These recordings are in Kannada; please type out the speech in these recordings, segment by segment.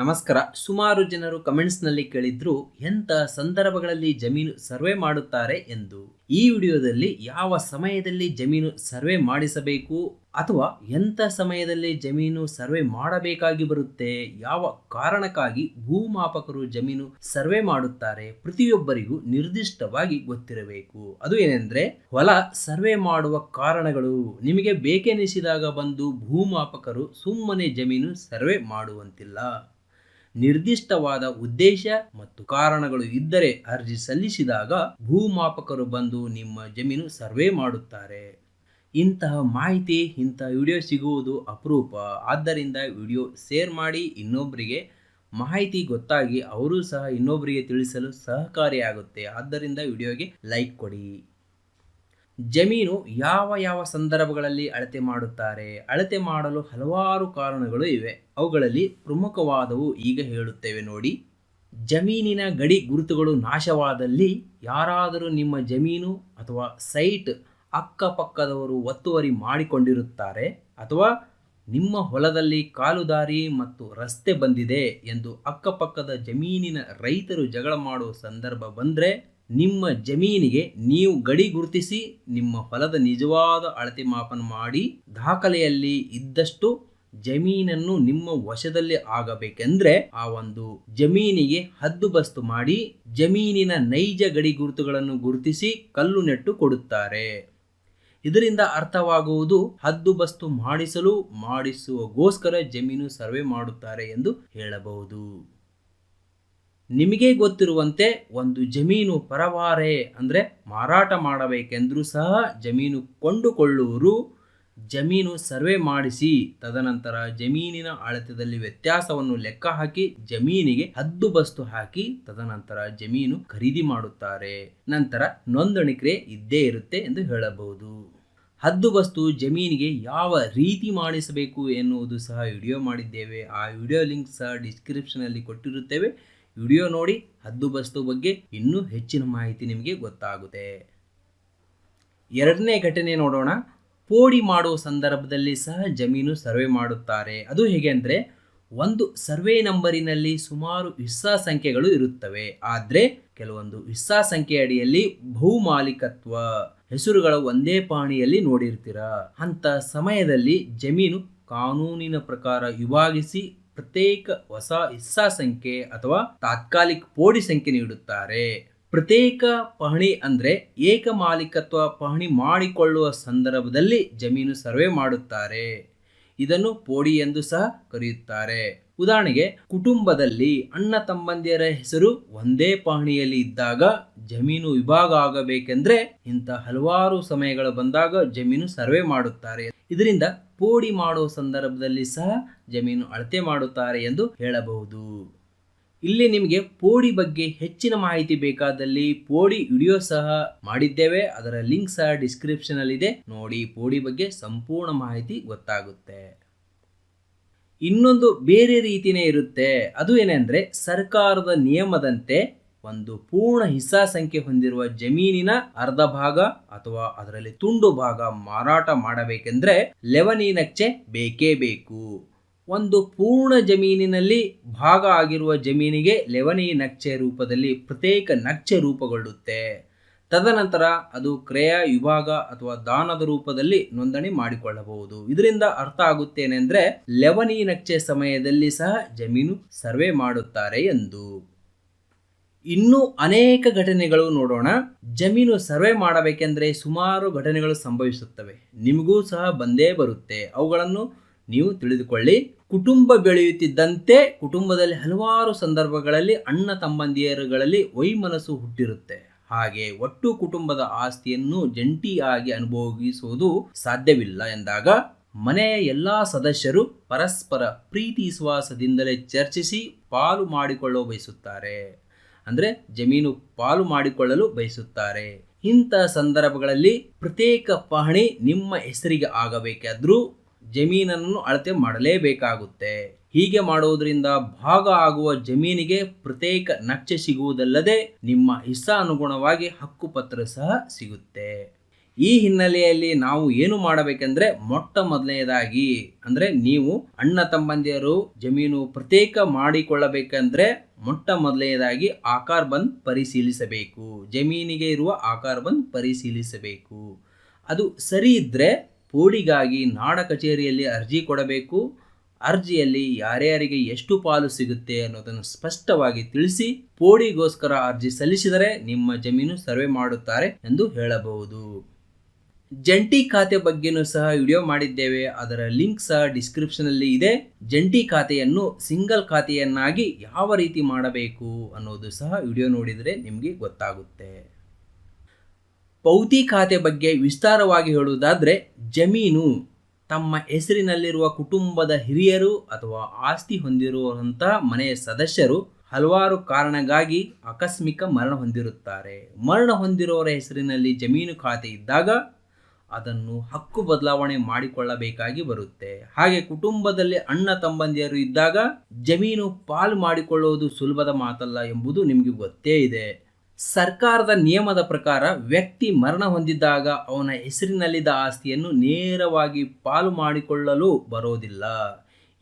ನಮಸ್ಕಾರ. ಸುಮಾರು ಜನರು ಕಮೆಂಟ್ಸ್ನಲ್ಲಿ ಕೇಳಿದ್ರು, ಎಂಥ ಸಂದರ್ಭಗಳಲ್ಲಿ ಜಮೀನು ಸರ್ವೆ ಮಾಡುತ್ತಾರೆ ಎಂದು. ಈ ವಿಡಿಯೋದಲ್ಲಿ ಯಾವ ಸಮಯದಲ್ಲಿ ಜಮೀನು ಸರ್ವೆ ಮಾಡಿಸಬೇಕು, ಅಥವಾ ಎಂಥ ಸಮಯದಲ್ಲಿ ಜಮೀನು ಸರ್ವೆ ಮಾಡಬೇಕಾಗಿ ಬರುತ್ತೆ, ಯಾವ ಕಾರಣಕ್ಕಾಗಿ ಭೂಮಾಪಕರು ಜಮೀನು ಸರ್ವೆ ಮಾಡುತ್ತಾರೆ ಪ್ರತಿಯೊಬ್ಬರಿಗೂ ನಿರ್ದಿಷ್ಟವಾಗಿ ಗೊತ್ತಿರಬೇಕು. ಅದು ಏನೆಂದರೆ, ಹೊಲ ಸರ್ವೆ ಮಾಡುವ ಕಾರಣಗಳು. ನಿಮಗೆ ಬೇಕೆನಿಸಿದಾಗ ಬಂದು ಭೂಮಾಪಕರು ಸುಮ್ಮನೆ ಜಮೀನು ಸರ್ವೆ ಮಾಡುವಂತಿಲ್ಲ. ನಿರ್ದಿಷ್ಟವಾದ ಉದ್ದೇಶ ಮತ್ತು ಕಾರಣಗಳು ಇದ್ದರೆ ಅರ್ಜಿ ಸಲ್ಲಿಸಿದಾಗ ಭೂಮಾಪಕರು ಬಂದು ನಿಮ್ಮ ಜಮೀನು ಸರ್ವೆ ಮಾಡುತ್ತಾರೆ. ಇಂತಹ ಮಾಹಿತಿ ಇಂತಹ ವಿಡಿಯೋ ಸಿಗುವುದು ಅಪರೂಪ. ಆದ್ದರಿಂದ ವಿಡಿಯೋ ಶೇರ್ ಮಾಡಿ ಇನ್ನೊಬ್ಬರಿಗೆ ಮಾಹಿತಿ ಗೊತ್ತಾಗಿ, ಅವರು ಸಹ ಇನ್ನೊಬ್ಬರಿಗೆ ತಿಳಿಸಲು ಸಹಕಾರಿಯಾಗುತ್ತೆ. ಆದ್ದರಿಂದ ವಿಡಿಯೋಗೆ ಲೈಕ್ ಕೊಡಿ. ಜಮೀನು ಯಾವ ಯಾವ ಸಂದರ್ಭಗಳಲ್ಲಿ ಅಳತೆ ಮಾಡುತ್ತಾರೆ? ಅಳತೆ ಮಾಡಲು ಹಲವಾರು ಕಾರಣಗಳು ಇವೆ. ಅವುಗಳಲ್ಲಿ ಪ್ರಮುಖವಾದವು ಈಗ ಹೇಳುತ್ತೇವೆ ನೋಡಿ. ಜಮೀನಿನ ಗಡಿ ಗುರುತುಗಳು ನಾಶವಾದಲ್ಲಿ ಯಾರಾದರೂ ನಿಮ್ಮ ಜಮೀನು ಅಥವಾ ಸೈಟ್ ಅಕ್ಕಪಕ್ಕದವರು ಒತ್ತುವರಿ ಮಾಡಿಕೊಂಡಿರುತ್ತಾರೆ ಅಥವಾ ನಿಮ್ಮ ಹೊಲದಲ್ಲಿ ಕಾಲುದಾರಿ ಮತ್ತು ರಸ್ತೆ ಬಂದಿದೆ ಎಂದು ಅಕ್ಕಪಕ್ಕದ ಜಮೀನಿನ ರೈತರು ಜಗಳ ಮಾಡುವ ಸಂದರ್ಭ ಬಂದರೆ ನಿಮ್ಮ ಜಮೀನಿಗೆ ನೀವು ಗಡಿ ಗುರುತಿಸಿ ನಿಮ್ಮ ಹೊಲದ ನಿಜವಾದ ಅಳತೆ ಮಾಪನ ಮಾಡಿ ದಾಖಲೆಯಲ್ಲಿ ಇದ್ದಷ್ಟು ಜಮೀನನ್ನು ನಿಮ್ಮ ವಶದಲ್ಲಿ ಆಗಬೇಕೆಂದ್ರೆ ಆ ಒಂದು ಜಮೀನಿಗೆ ಹದ್ದುಬಸ್ತು ಮಾಡಿ ಜಮೀನಿನ ನೈಜ ಗಡಿ ಗುರುತುಗಳನ್ನು ಗುರುತಿಸಿ ಕಲ್ಲು ನೆಟ್ಟು ಕೊಡುತ್ತಾರೆ. ಇದರಿಂದ ಅರ್ಥವಾಗುವುದು ಹದ್ದುಬಸ್ತು ಮಾಡಿಸಲು ಮಾಡಿಸುವಗೋಸ್ಕರ ಜಮೀನು ಸರ್ವೆ ಮಾಡುತ್ತಾರೆ ಎಂದು ಹೇಳಬಹುದು. ನಿಮಗೆ ಗೊತ್ತಿರುವಂತೆ ಒಂದು ಜಮೀನು ಪರವಾರೆ ಅಂದರೆ ಮಾರಾಟ ಮಾಡಬೇಕೆಂದರೂ ಸಹ ಜಮೀನು ಕೊಂಡುಕೊಳ್ಳುವರು. ಜಮೀನು ಸರ್ವೆ ಮಾಡಿಸಿ, ತದನಂತರ ಜಮೀನಿನ ಅಳತೆಯಲ್ಲಿ ವ್ಯತ್ಯಾಸವನ್ನು ಲೆಕ್ಕ ಹಾಕಿ, ಜಮೀನಿಗೆ ಹದ್ದುಬಸ್ತು ಹಾಕಿ, ತದನಂತರ ಜಮೀನು ಖರೀದಿ ಮಾಡುತ್ತಾರೆ. ನಂತರ ನೋಂದಣಿ ಕ್ರಿಯೆ ಇದ್ದೇ ಇರುತ್ತೆ ಎಂದು ಹೇಳಬಹುದು. ಹದ್ದು ಬಸ್ತು ಜಮೀನಿಗೆ ಯಾವ ರೀತಿ ಮಾಡಿಸಬೇಕು ಎನ್ನುವುದು ಸಹ ವಿಡಿಯೋ ಮಾಡಿದ್ದೇವೆ. ಆ ವಿಡಿಯೋ ಲಿಂಕ್ ಸಹ ಡಿಸ್ಕ್ರಿಪ್ಷನಲ್ಲಿ ಕೊಟ್ಟಿರುತ್ತೇವೆ. ವಿಡಿಯೋ ನೋಡಿ ಹದ್ದುಬಸ್ತು ಬಗ್ಗೆ ಇನ್ನೂ ಹೆಚ್ಚಿನ ಮಾಹಿತಿ ನಿಮಗೆ ಗೊತ್ತಾಗುತ್ತೆ. ಎರಡನೇ ಘಟನೆ ನೋಡೋಣ. ಪೋಡಿ ಮಾಡುವ ಸಂದರ್ಭದಲ್ಲಿ ಸಹ ಜಮೀನು ಸರ್ವೆ ಮಾಡುತ್ತಾರೆ. ಅದು ಹೇಗೆ ಅಂದರೆ, ಒಂದು ಸರ್ವೆ ನಂಬರಿನಲ್ಲಿ ಸುಮಾರು ಹಿಸ್ಸಾ ಸಂಖ್ಯೆಗಳು ಇರುತ್ತವೆ. ಆದರೆ, ಕೆಲವೊಂದು ವಿಸ್ಸಾ ಸಂಖ್ಯೆ ಅಡಿಯಲ್ಲಿ ಬಹುಮಾಲಿಕತ್ವ ಹೆಸರುಗಳ ಒಂದೇ ಪಾಣಿಯಲ್ಲಿ ನೋಡಿರ್ತೀರ. ಅಂತ ಸಮಯದಲ್ಲಿ ಜಮೀನು ಕಾನೂನಿನ ಪ್ರಕಾರ ವಿಭಾಗಿಸಿ ಪ್ರತ್ಯೇಕ ಹೊಸ ಹಿಸ್ಸಾ ಸಂಖ್ಯೆ ಅಥವಾ ತಾತ್ಕಾಲಿಕ ಪೋಡಿ ಸಂಖ್ಯೆ ನೀಡುತ್ತಾರೆ. ಪ್ರತ್ಯೇಕ ಪಹಣಿ ಅಂದ್ರೆ ಏಕ ಮಾಲೀಕತ್ವ ಪಹಣಿ ಮಾಡಿಕೊಳ್ಳುವ ಸಂದರ್ಭದಲ್ಲಿ ಜಮೀನು ಸರ್ವೆ ಮಾಡುತ್ತಾರೆ. ಇದನ್ನು ಪೋಡಿ ಎಂದು ಸಹ ಕರೆಯುತ್ತಾರೆ. ಉದಾಹರಣೆಗೆ, ಕುಟುಂಬದಲ್ಲಿ ಅಣ್ಣ ತಮ್ಮಂದಿರ ಹೆಸರು ಒಂದೇ ಪಹಣಿಯಲ್ಲಿ ಇದ್ದಾಗ ಜಮೀನು ವಿಭಾಗ ಆಗಬೇಕೆಂದ್ರೆ ಇಂಥ ಹಲವಾರು ಸಮಯಗಳು ಬಂದಾಗ ಜಮೀನು ಸರ್ವೆ ಮಾಡುತ್ತಾರೆ. ಇದರಿಂದ ಪೋಡಿ ಮಾಡುವ ಸಂದರ್ಭದಲ್ಲಿ ಸಹ ಜಮೀನು ಅಳತೆ ಮಾಡುತ್ತಾರೆ ಎಂದು ಹೇಳಬಹುದು. ಇಲ್ಲಿ ನಿಮಗೆ ಪೋಡಿ ಬಗ್ಗೆ ಹೆಚ್ಚಿನ ಮಾಹಿತಿ ಬೇಕಾದಲ್ಲಿ ಪೋಡಿ ವಿಡಿಯೋ ಸಹ ಮಾಡಿದ್ದೇವೆ. ಅದರ ಲಿಂಕ್ ಸಹ ಡಿಸ್ಕ್ರಿಪ್ಷನ್ ಅಲ್ಲಿ ಇದೆ ನೋಡಿ, ಪೋಡಿ ಬಗ್ಗೆ ಸಂಪೂರ್ಣ ಮಾಹಿತಿ ಗೊತ್ತಾಗುತ್ತೆ. ಇನ್ನೊಂದು ಬೇರೆ ರೀತಿನೇ ಇರುತ್ತೆ. ಅದು ಏನೆಂದ್ರೆ ಸರ್ಕಾರದ ನಿಯಮದಂತೆ ಒಂದು ಪೂರ್ಣ ಹಿಸ್ಸಾ ಸಂಖ್ಯೆ ಹೊಂದಿರುವ ಜಮೀನಿನ ಅರ್ಧ ಭಾಗ ಅಥವಾ ಅದರಲ್ಲಿ ತುಂಡು ಭಾಗ ಮಾರಾಟ ಮಾಡಬೇಕೆಂದ್ರೆ ಲೆವನಿ ನಕ್ಷೆ ಬೇಕೇ ಬೇಕು. ಒಂದು ಪೂರ್ಣ ಜಮೀನಿನಲ್ಲಿ ಭಾಗ ಆಗಿರುವ ಜಮೀನಿಗೆ ಲೆವನಿ ನಕ್ಷೆ ರೂಪದಲ್ಲಿ ಪ್ರತ್ಯೇಕ ನಕ್ಷೆ ರೂಪುಗೊಳ್ಳುತ್ತೆ. ತದನಂತರ ಅದು ಕ್ರಯ ವಿಭಾಗ ಅಥವಾ ದಾನದ ರೂಪದಲ್ಲಿ ನೋಂದಣಿ ಮಾಡಿಕೊಳ್ಳಬಹುದು. ಇದರಿಂದ ಅರ್ಥ ಆಗುತ್ತೇನೆಂದ್ರೆ ಲೆವನಿ ನಕ್ಷೆ ಸಮಯದಲ್ಲಿ ಸಹ ಜಮೀನು ಸರ್ವೆ ಮಾಡುತ್ತಾರೆ ಎಂದು. ಇನ್ನೂ ಅನೇಕ ಘಟನೆಗಳು ನೋಡೋಣ. ಜಮೀನು ಸರ್ವೆ ಮಾಡಬೇಕೆಂದರೆ ಸುಮಾರು ಘಟನೆಗಳು ಸಂಭವಿಸುತ್ತವೆ. ನಿಮಗೂ ಸಹ ಬಂದೇ ಬರುತ್ತೆ. ಅವುಗಳನ್ನು ನೀವು ತಿಳಿದುಕೊಳ್ಳಿ. ಕುಟುಂಬ ಬೆಳೆಯುತ್ತಿದ್ದಂತೆ ಕುಟುಂಬದಲ್ಲಿ ಹಲವಾರು ಸಂದರ್ಭಗಳಲ್ಲಿ ಅಣ್ಣ ತಮ್ಮಂದಿಯರುಗಳಲ್ಲಿ ವೈಮನಸ್ಸು ಹುಟ್ಟಿರುತ್ತೆ. ಹಾಗೆ ಒಟ್ಟು ಕುಟುಂಬದ ಆಸ್ತಿಯನ್ನು ಜಂಟಿಯಾಗಿ ಅನುಭವಿಸುವುದು ಸಾಧ್ಯವಿಲ್ಲ ಎಂದಾಗ ಮನೆಯ ಎಲ್ಲ ಸದಸ್ಯರು ಪರಸ್ಪರ ಪ್ರೀತಿ ವಿಶ್ವಾಸದಿಂದಲೇ ಚರ್ಚಿಸಿ ಪಾಲು ಮಾಡಿಕೊಳ್ಳಲು ಬಯಸುತ್ತಾರೆ. ಅಂದರೆ ಜಮೀನು ಪಾಲು ಮಾಡಿಕೊಳ್ಳಲು ಬಯಸುತ್ತಾರೆ. ಇಂಥ ಸಂದರ್ಭಗಳಲ್ಲಿ ಪ್ರತ್ಯೇಕ ಪಹಣಿ ನಿಮ್ಮ ಹೆಸರಿಗೆ ಆಗಬೇಕಾದ್ರೂ ಜಮೀನನ್ನು ಅಳತೆ ಮಾಡಲೇಬೇಕಾಗುತ್ತೆ. ಹೀಗೆ ಮಾಡುವುದರಿಂದ ಭಾಗ ಆಗುವ ಜಮೀನಿಗೆ ಪ್ರತ್ಯೇಕ ನಕ್ಷೆ ಸಿಗುವುದಲ್ಲದೆ ನಿಮ್ಮ ಹಿಸ್ಸಾ ಅನುಗುಣವಾಗಿ ಹಕ್ಕುಪತ್ರ ಸಹ ಸಿಗುತ್ತೆ. ಈ ಹಿನ್ನೆಲೆಯಲ್ಲಿ ನಾವು ಏನು ಮಾಡಬೇಕೆಂದ್ರೆ ಮೊಟ್ಟ ಮೊದಲನೆಯದಾಗಿ ಅಂದ್ರೆ ನೀವು ಅಣ್ಣ ತಮ್ಮಂದಿಯರು ಜಮೀನು ಪ್ರತ್ಯೇಕ ಮಾಡಿಕೊಳ್ಳಬೇಕಂದ್ರೆ ಮೊಟ್ಟ ಮೊದಲನೆಯದಾಗಿ ಆಕಾರ ಬಂದ್ ಪರಿಶೀಲಿಸಬೇಕು. ಜಮೀನಿಗೆ ಇರುವ ಆಕಾರ ಬಂದ್ ಪರಿಶೀಲಿಸಬೇಕು. ಅದು ಸರಿ ಇದ್ರೆ ಪೋಡಿಗಾಗಿ ನಾಡ ಕಚೇರಿಯಲ್ಲಿ ಅರ್ಜಿ ಕೊಡಬೇಕು. ಅರ್ಜಿಯಲ್ಲಿ ಯಾರ್ಯಾರಿಗೆ ಎಷ್ಟು ಪಾಲು ಸಿಗುತ್ತೆ ಅನ್ನೋದನ್ನು ಸ್ಪಷ್ಟವಾಗಿ ತಿಳಿಸಿ ಪೋಡಿಗೋಸ್ಕರ ಅರ್ಜಿ ಸಲ್ಲಿಸಿದರೆ ನಿಮ್ಮ ಜಮೀನು ಸರ್ವೆ ಮಾಡುತ್ತಾರೆ ಎಂದು ಹೇಳಬಹುದು. ಜಂಟಿ ಖಾತೆ ಬಗ್ಗೆನೂ ಸಹ ವಿಡಿಯೋ ಮಾಡಿದ್ದೇವೆ. ಅದರ ಲಿಂಕ್ ಸಹ ಡಿಸ್ಕ್ರಿಪ್ಷನಲ್ಲಿ ಇದೆ. ಜಂಟಿ ಖಾತೆಯನ್ನು ಸಿಂಗಲ್ ಖಾತೆಯನ್ನಾಗಿ ಯಾವ ರೀತಿ ಮಾಡಬೇಕು ಅನ್ನೋದು ಸಹ ವಿಡಿಯೋ ನೋಡಿದರೆ ನಿಮಗೆ ಗೊತ್ತಾಗುತ್ತೆ. ಪೌತಿ ಖಾತೆ ಬಗ್ಗೆ ವಿಸ್ತಾರವಾಗಿ ಹೇಳುವುದಾದರೆ, ಜಮೀನು ತಮ್ಮ ಹೆಸರಿನಲ್ಲಿರುವ ಕುಟುಂಬದ ಹಿರಿಯರು ಅಥವಾ ಆಸ್ತಿ ಹೊಂದಿರುವಂತಹ ಮನೆಯ ಸದಸ್ಯರು ಹಲವಾರು ಕಾರಣಗಾಗಿ ಆಕಸ್ಮಿಕ ಮರಣ ಹೊಂದಿರುತ್ತಾರೆ. ಮರಣ ಹೊಂದಿರುವವರ ಹೆಸರಿನಲ್ಲಿ ಜಮೀನು ಖಾತೆ ಇದ್ದಾಗ ಅದನ್ನು ಹಕ್ಕು ಬದಲಾವಣೆ ಮಾಡಿಕೊಳ್ಳಬೇಕಾಗಿ ಬರುತ್ತೆ. ಹಾಗೆ ಕುಟುಂಬದಲ್ಲಿ ಅಣ್ಣ ತಂಬಂದಿಯರು ಇದ್ದಾಗ ಜಮೀನು ಪಾಲು ಮಾಡಿಕೊಳ್ಳುವುದು ಸುಲಭದ ಮಾತಲ್ಲ ಎಂಬುದು ನಿಮಗೆ ಗೊತ್ತೇ ಇದೆ. ಸರ್ಕಾರದ ನಿಯಮದ ಪ್ರಕಾರ ವ್ಯಕ್ತಿ ಮರಣ ಹೊಂದಿದ್ದಾಗ ಅವನ ಹೆಸರಿನಲ್ಲಿದ್ದ ಆಸ್ತಿಯನ್ನು ನೇರವಾಗಿ ಪಾಲು ಮಾಡಿಕೊಳ್ಳಲು ಬರೋದಿಲ್ಲ.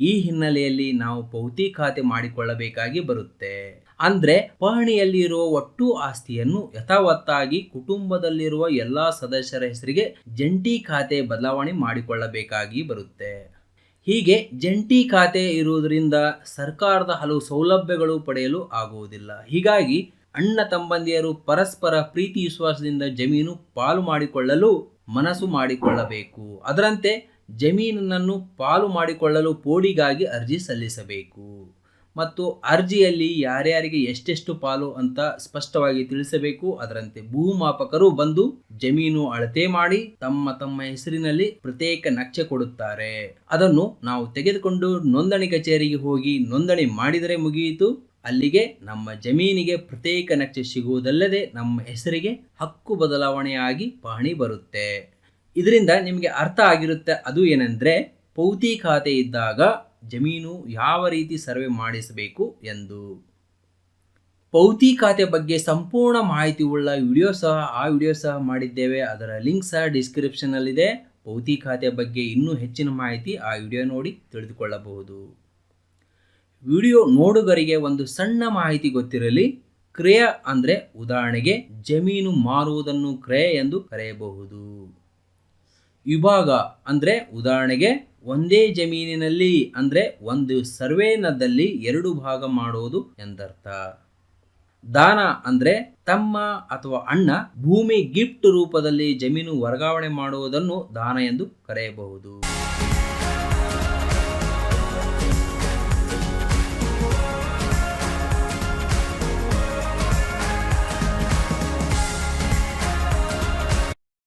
ಈ ಹಿನ್ನೆಲೆಯಲ್ಲಿ ನಾವು ಪೌತಿ ಖಾತೆ ಮಾಡಿಕೊಳ್ಳಬೇಕಾಗಿ ಬರುತ್ತೆ. ಅಂದ್ರೆ ಪಹಣಿಯಲ್ಲಿರುವ ಒಟ್ಟು ಆಸ್ತಿಯನ್ನು ಯಥಾವತ್ತಾಗಿ ಕುಟುಂಬದಲ್ಲಿರುವ ಎಲ್ಲ ಸದಸ್ಯರ ಹೆಸರಿಗೆ ಜಂಟಿ ಖಾತೆ ಬದಲಾವಣೆ ಮಾಡಿಕೊಳ್ಳಬೇಕಾಗಿ ಬರುತ್ತೆ. ಹೀಗೆ ಜಂಟಿ ಖಾತೆ ಇರುವುದರಿಂದ ಸರ್ಕಾರದ ಹಲವು ಸೌಲಭ್ಯಗಳು ಪಡೆಯಲು ಆಗುವುದಿಲ್ಲ. ಹೀಗಾಗಿ ಅಣ್ಣ ತಂಬಂದಿಯರು ಪರಸ್ಪರ ಪ್ರೀತಿ ವಿಶ್ವಾಸದಿಂದ ಜಮೀನು ಪಾಲು ಮಾಡಿಕೊಳ್ಳಲು ಮನಸ್ಸು ಮಾಡಿಕೊಳ್ಳಬೇಕು. ಅದರಂತೆ ಜಮೀನನ್ನು ಪಾಲು ಮಾಡಿಕೊಳ್ಳಲು ಪೋಡಿಗಾಗಿ ಅರ್ಜಿ ಸಲ್ಲಿಸಬೇಕು. ಮತ್ತು ಅರ್ಜಿಯಲ್ಲಿ ಯಾರ್ಯಾರಿಗೆ ಎಷ್ಟೆಷ್ಟು ಪಾಲು ಅಂತ ಸ್ಪಷ್ಟವಾಗಿ ತಿಳಿಸಬೇಕು. ಅದರಂತೆ ಭೂಮಾಪಕರು ಬಂದು ಜಮೀನು ಅಳತೆ ಮಾಡಿ ತಮ್ಮ ತಮ್ಮ ಹೆಸರಿನಲ್ಲಿ ಪ್ರತ್ಯೇಕ ನಕ್ಷೆ ಕೊಡುತ್ತಾರೆ. ಅದನ್ನು ನಾವು ತೆಗೆದುಕೊಂಡು ನೋಂದಣಿ ಕಚೇರಿಗೆ ಹೋಗಿ ನೋಂದಣಿ ಮಾಡಿದರೆ ಮುಗಿಯಿತು. ಅಲ್ಲಿಗೆ ನಮ್ಮ ಜಮೀನಿಗೆ ಪ್ರತ್ಯೇಕ ನಕ್ಷೆ ಸಿಗುವುದಲ್ಲದೆ ನಮ್ಮ ಹೆಸರಿಗೆ ಹಕ್ಕು ಬದಲಾವಣೆಯಾಗಿ ಪಹಣಿ ಬರುತ್ತೆ. ಇದರಿಂದ ನಿಮಗೆ ಅರ್ಥ ಆಗಿರುತ್ತೆ. ಅದು ಏನೆಂದ್ರೆ, ಪೌತಿ ಖಾತೆ ಇದ್ದಾಗ ಜಮೀನು ಯಾವ ರೀತಿ ಸರ್ವೆ ಮಾಡಿಸಬೇಕು ಎಂದು. ಪೌತಿ ಖಾತೆ ಬಗ್ಗೆ ಸಂಪೂರ್ಣ ಮಾಹಿತಿ ಉಳ್ಳ ವಿಡಿಯೋ ಸಹ ಆ ವಿಡಿಯೋ ಸಹ ಮಾಡಿದ್ದೇವೆ. ಅದರ ಲಿಂಕ್ ಸಹ ಡಿಸ್ಕ್ರಿಪ್ಷನಲ್ಲಿದೆ ಪೌತಿ ಖಾತೆ ಬಗ್ಗೆ ಇನ್ನೂ ಹೆಚ್ಚಿನ ಮಾಹಿತಿ ಆ ವಿಡಿಯೋ ನೋಡಿ ತಿಳಿದುಕೊಳ್ಳಬಹುದು. ವಿಡಿಯೋ ನೋಡುಗರಿಗೆ ಒಂದು ಸಣ್ಣ ಮಾಹಿತಿ ಗೊತ್ತಿರಲಿ. ಕ್ರಯ ಅಂದರೆ ಉದಾಹರಣೆಗೆ ಜಮೀನು ಮಾರುವುದನ್ನು ಕ್ರಯ ಎಂದು ಕರೆಯಬಹುದು. ವಿಭಾಗ ಅಂದರೆ ಉದಾಹರಣೆಗೆ ಒಂದೇ ಜಮೀನಿನಲ್ಲಿ ಅಂದರೆ ಒಂದು ಸರ್ವೇನದಲ್ಲಿ ಎರಡು ಭಾಗ ಮಾಡುವುದು ಎಂದರ್ಥ. ದಾನ ಅಂದರೆ ತಮ್ಮ ಅಥವಾ ಅಣ್ಣ ಭೂಮಿ ಗಿಫ್ಟ್ ರೂಪದಲ್ಲಿ ಜಮೀನು ವರ್ಗಾವಣೆ ಮಾಡುವುದನ್ನು ದಾನ ಎಂದು ಕರೆಯಬಹುದು.